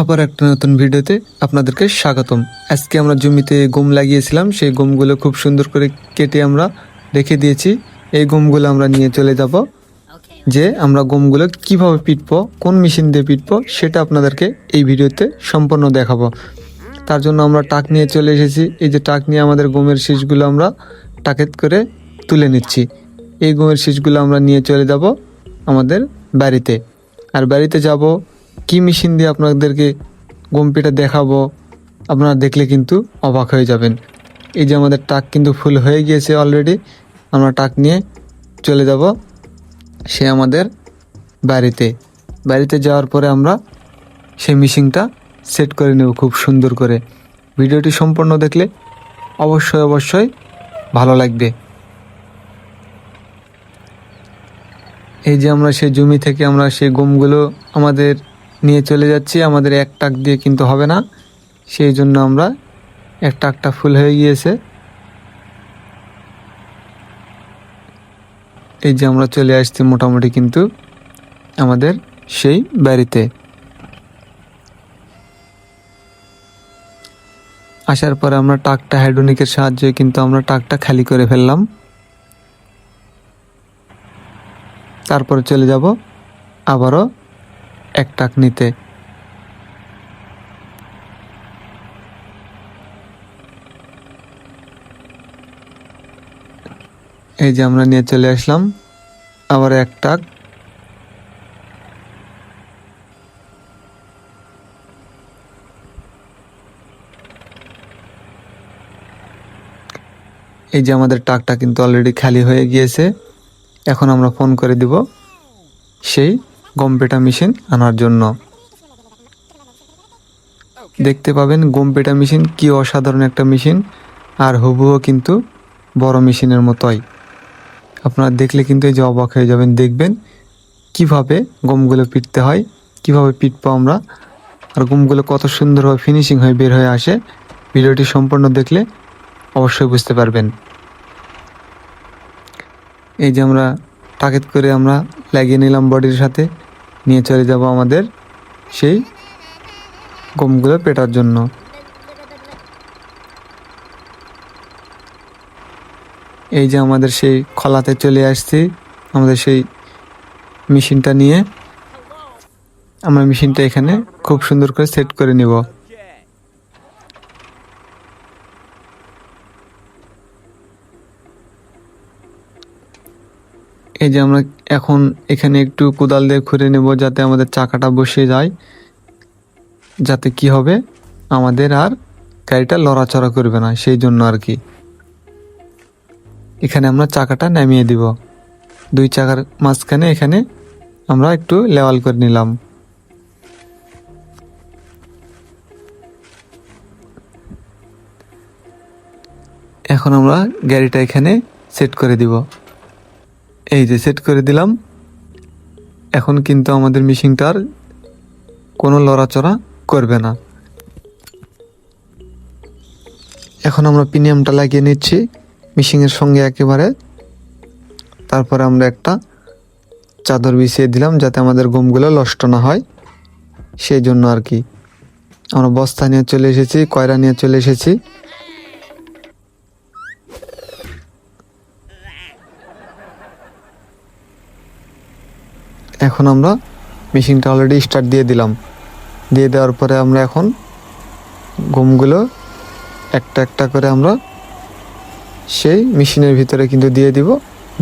আবার একটা নতুন ভিডিওতে আপনাদেরকে স্বাগতম। আজকে আমরা জমিতে গম লাগিয়েছিলাম, সেই গমগুলো খুব সুন্দর করে কেটে আমরা রেখে দিয়েছি। এই গমগুলো আমরা নিয়ে চলে যাব, যে আমরা গমগুলো কীভাবে পিটবো, কোন মেশিন দিয়ে পিটবো, সেটা আপনাদেরকে এই ভিডিওতে সম্পূর্ণ দেখাবো। তার জন্য আমরা টাক নিয়ে চলে এসেছি। এই যে টাক নিয়ে আমাদের গমের শীষগুলো আমরা টাকেত করে তুলে নিচ্ছি। এই গমের শীষগুলো আমরা নিয়ে চলে যাব আমাদের বাড়িতে। আর বাড়িতে যাব কি মেশিন দিয়ে আপনাদেরকে গম পিঠা দেখাবো, আপনারা দেখলে কিন্তু অবাক হয়ে যাবেন। এই যে আমাদের টাক কিন্তু ফুল হয়ে গিয়েছে অলরেডি আমরা টাক নিয়ে চলে যাব সে আমাদের বাড়িতে। বাড়িতে যাওয়ার পরে আমরা সেই মেশিনটা সেট করে নেব খুব সুন্দর করে। ভিডিওটি সম্পূর্ণ দেখলে অবশ্যই অবশ্যই ভালো লাগবে। এই যে আমরা সেই জমি থেকে আমরা সেই গমগুলো আমাদের নিয়ে চলে যাচ্ছি। আমাদের এক টাক দিয়ে কিন্তু হবে না। সেই জন্য আমরা এক টাকটা ফুল হয়ে গিয়েছে। এই যে আমরা চলে আসছি মোটামুটি কিন্তু আমাদের সেই বাড়িতে। আসার পরে আমরা টাকটা হাইড্রোনিকের সাহায্যে কিন্তু আমরা টাকটা খালি করে ফেললাম। তারপরে চলে যাব আবারও এক টাক নিতে এই যে আমরা নিয়ে চলে আসলাম, আবার এক টাক। এই যে আমাদের টাকটা কিন্তু অলরেডি খালি হয়ে গিয়েছে। এখন আমরা ফোন করে দিব সেই গমপেটা মেশিন আনার জন্য। দেখতে পাবেন গমপেটা মেশিন কি অসাধারণ একটা মেশিন, আর হুবহুও কিন্তু বড় মেশিনের মতোই। আপনারা দেখলে কিন্তু এই যে অবাক হয়ে যাবেন, দেখবেন কীভাবে গমগুলো পিটতে হয়, কীভাবে পিটবো আমরা, আর গমগুলো কত সুন্দরভাবে ফিনিশিং হয়ে বের হয়ে আসে। ভিডিওটি সম্পূর্ণ দেখলে অবশ্যই বুঝতে পারবেন। এই যে আমরা টাকেট করে আমরা লাগিয়ে নিলাম বডির সাথে। নিয়ে চলে যাব আমাদের সেই গমগুলো পেটার জন্য। এই যে আমাদের সেই খলাতে চলে আসছি, আমাদের সেই মেশিনটা নিয়ে। আমরা মেশিনটা এখানে খুব সুন্দর করে সেট করে নিব। এই যে আমরা এখন এখানে একটু কোদাল দিয়ে খুঁড়ে নেব যাতে আমাদের চাকাটা বসে যায়। যাতে কি হবে? আমাদের আর গাড়িটা লড়াচড়া করবে না, সেই জন্য আর কি। এখানে আমরা চাকাটা নামিয়ে দিব। দুই চাকার মাঝখানে এখানে আমরা একটু লেওয়াল করে নিলাম। এখন আমরা গাড়িটা এখানে সেট করে দিব। এই যে সেট করে দিলাম। এখন কিন্তু আমাদের মেশিনটার কোনো লড়াচড়া করবে না। এখন আমরা প্রিমিয়ামটা লাগিয়ে নিচ্ছি মেশিনের সঙ্গে একেবারে। তারপরে আমরা একটা চাদর বিছিয়ে দিলাম যাতে আমাদের গমগুলো নষ্ট না হয়। সেই জন্য আর কি। আমরা বস্তা নিয়ে চলে এসেছি, কয়রা নিয়ে চলে এসেছি। এখন আমরা মেশিনটা অলরেডি স্টার্ট দিয়ে দিলাম। দিয়ে দেওয়ার পরে আমরা এখন গমগুলো একটা একটা করে আমরা সেই মেশিনের ভিতরে কিন্তু দিয়ে দিব।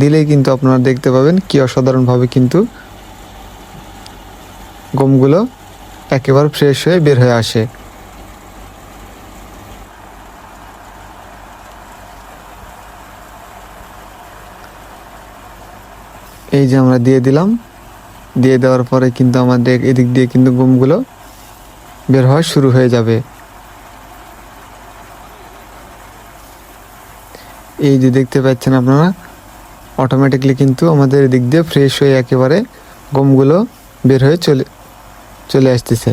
দিলেই কিন্তু আপনারা দেখতে পাবেন কি অসাধারণভাবে কিন্তু গমগুলো একেবারে ফ্রেশ হয়ে বের হয়ে আসে। এই যে আমরা দিয়ে দিলাম। দিয়ে দেওয়ার পরে কিন্তু আমাদের এদিক দিয়ে কিন্তু গমগুলো বের হওয়া শুরু হয়ে যাবে। এই যে দেখতে পাচ্ছেন আপনারা অটোমেটিকলি কিন্তু আমাদের এদিক দিয়ে ফ্রেশ হয়ে একেবারে গমগুলো বের হয়ে চলে চলে আসতেছে।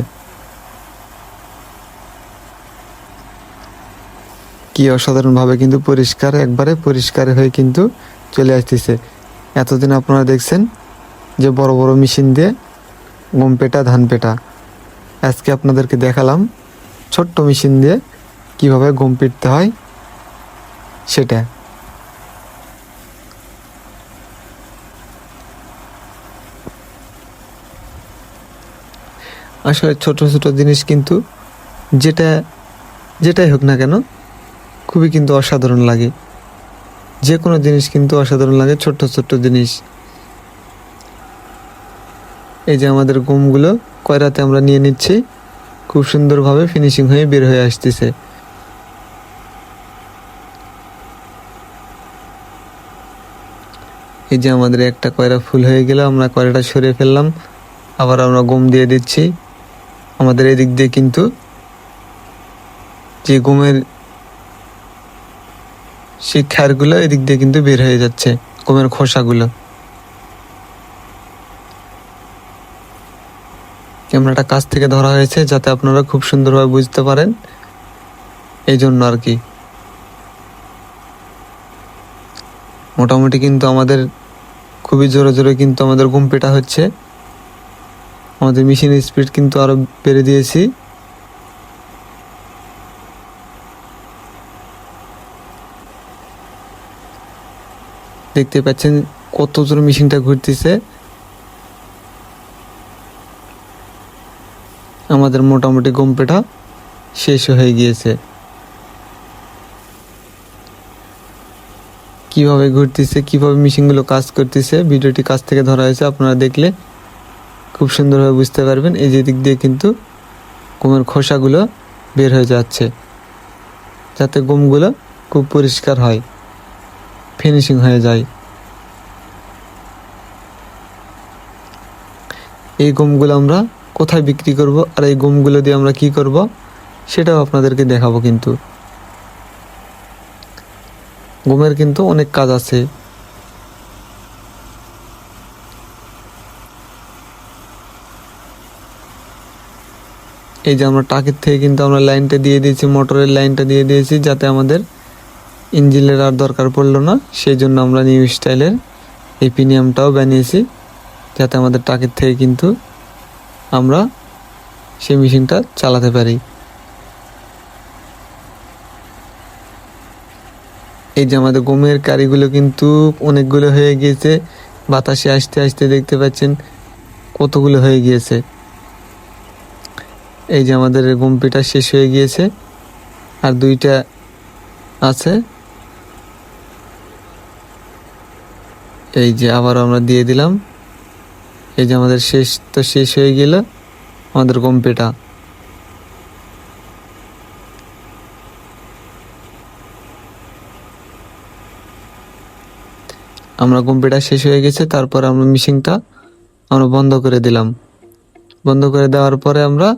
কি অসাধারণভাবে কিন্তু পরিষ্কার, একবারে পরিষ্কার হয়ে কিন্তু চলে আসতেছে। এতদিন আপনারা দেখছেন যে বড় বড় মেশিন দিয়ে গম পেটা, ধান পেটা। আজকে আপনাদেরকে দেখালাম ছোট্ট মেশিন দিয়ে কীভাবে গম পিটতে হয় সেটা। আসলে ছোট ছোট জিনিস কিন্তু যেটা, যেটাই হোক না কেন খুবই কিন্তু অসাধারণ লাগে। যে কোনো জিনিস কিন্তু অসাধারণ লাগে, ছোট্ট ছোট্ট জিনিস। এই যে আমাদের গমগুলো কয়রাতে আমরা নিয়ে নিচ্ছি। খুব সুন্দরভাবে ফিনিশিং হয়ে বের হয়ে আসতেছে। এই যে আমাদের একটা কয়রা ফুল হয়ে গেল, আমরা কয়রাটা সরিয়ে ফেললাম। আবার আমরা গম দিয়ে দিচ্ছি। আমাদের এদিক দিয়ে কিন্তু যে গমের খ্যারগুলো এদিক দিয়ে কিন্তু বের হয়ে যাচ্ছে, গমের খোসাগুলো। ক্যামেরাটা কাছ থেকে ধরা হয়েছে যাতে আপনারা খুব সুন্দরভাবে বুঝতে পারেন। এই জন্য আর কি। মোটামুটি কিন্তু আমাদের খুবই জোরে জোরে কিন্তু আমাদের ঘুম পেটা হচ্ছে। আমাদের মেশিনের স্পিড কিন্তু আরও বেড়ে দিয়েছি। দেখতে পাচ্ছেন কত জোরে মেশিনটা ঘুরতেছে। আমাদের মোটামুটি গম পেটা শেষ হয়ে গিয়েছে। কীভাবে ঘুরতেছে, কীভাবে মেশিনগুলো কাজ করতেছে, ভিডিওটি কাছ থেকে ধরা হয়েছে, আপনারা দেখলে খুব সুন্দরভাবে বুঝতে পারবেন। এই যে দিক দিয়ে কিন্তু গমের খোসাগুলো বের হয়ে যাচ্ছে, যাতে গমগুলো খুব পরিষ্কার হয়, ফিনিশিং হয়ে যায়। এই গমগুলো আমরা কোথায় বিক্রি করব আর এই গমগুলো দিয়ে আমরা কি করব, সেটাও আপনাদেরকে দেখাবো কিন্তু। গমের কিন্তু অনেক কাজ আছে। এই যে আমরা টাকির থেকে কিন্তু আমরা লাইনটা দিয়ে দিয়েছি, মোটরের লাইনটা দিয়ে দিয়েছি, যাতে আমাদের ইঞ্জিনের আর দরকার পড়ল না। সেই জন্য আমরা নিউ স্টাইলের এই প্রিমিয়ামটাও বানিয়েছি, যাতে আমাদের টাকির থেকে কিন্তু আমরা সেই মেশিনটা চালাতে পারি। এই যে আমাদের গমের কারিগুলো কিন্তু অনেকগুলো হয়ে গিয়েছে। বাতাসে আসতে আসতে দেখতে পাচ্ছেন কতগুলো হয়ে গিয়েছে। এই যে আমাদের গম পিঠা শেষ হয়ে গিয়েছে। আর দুইটা আছে। এই যে আবার আমরা দিয়ে দিলাম। এই যে আমাদের শেষ, তো শেষ হয়ে গেল আমাদের গম পেটা আমরা গম পেটা শেষ হয়ে গেছে, তারপর আমরা মিশিংটা আমরা বন্ধ করে দিলাম। বন্ধ করে দেওয়ার পরে আমরা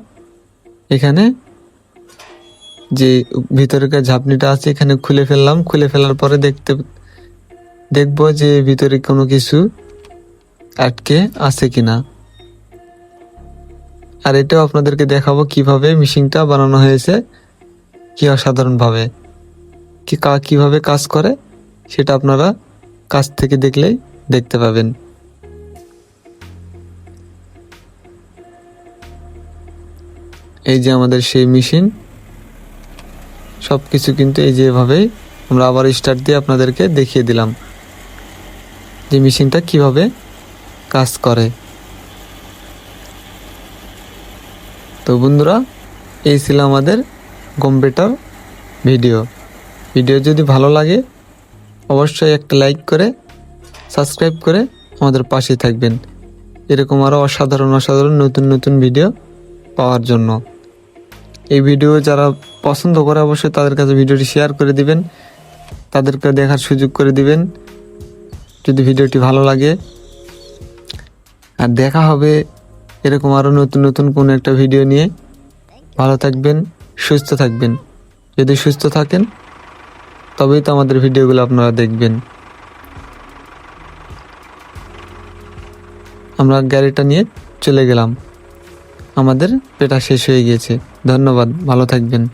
এখানে যে ভিতরেকার ঝাপনিটা আছে, এখানে খুলে ফেললাম। খুলে ফেলার পরে দেখতে, দেখব যে ভিতরে কোনো কিছু আটকে আছে কিনা। আর এটাও আপনাদেরকে দেখাবো কীভাবে মিশিংটা বানানো হয়েছে, কি অসাধারণভাবে, কি কা, কীভাবে কাজ করে, সেটা আপনারা কাছ থেকে দেখলেই দেখতে পাবেন। এই যে আমাদের সেই মেশিন সব কিছু কিন্তু এই যে এভাবেই আমরা আবার স্টার্ট দিয়ে আপনাদেরকে দেখিয়ে দিলাম। যে মেশিনটা কীভাবে কাজ করে। তো বন্ধুরা, এই ছিল আমাদের কম্পিউটার ভিডিও। ভিডিও যদি ভালো লাগে, অবশ্যই একটা লাইক করে, সাবস্ক্রাইব করে আমাদের পাশে থাকবেন। এরকম আরও অসাধারণ অসাধারণ নতুন নতুন ভিডিও পাওয়ার জন্য। এই ভিডিও যারা পছন্দ করে অবশ্যই তাদের কাছে ভিডিওটি শেয়ার করে দিবেন। তাদেরকে দেখার সুযোগ করে দিবেন। যদি ভিডিওটি ভালো লাগে আর দেখা হবে এরকম আরও নতুন নতুন কোনো একটা ভিডিও নিয়ে। ভালো থাকবেন, সুস্থ থাকবেন। যদি সুস্থ থাকেন, তবেই তো আমাদের ভিডিওগুলো আপনারা দেখবেন। আমরা গাড়িটা নিয়ে চলে গেলাম। আমাদের পেটা শেষ হয়ে গিয়েছে। ধন্যবাদ, ভালো থাকবেন।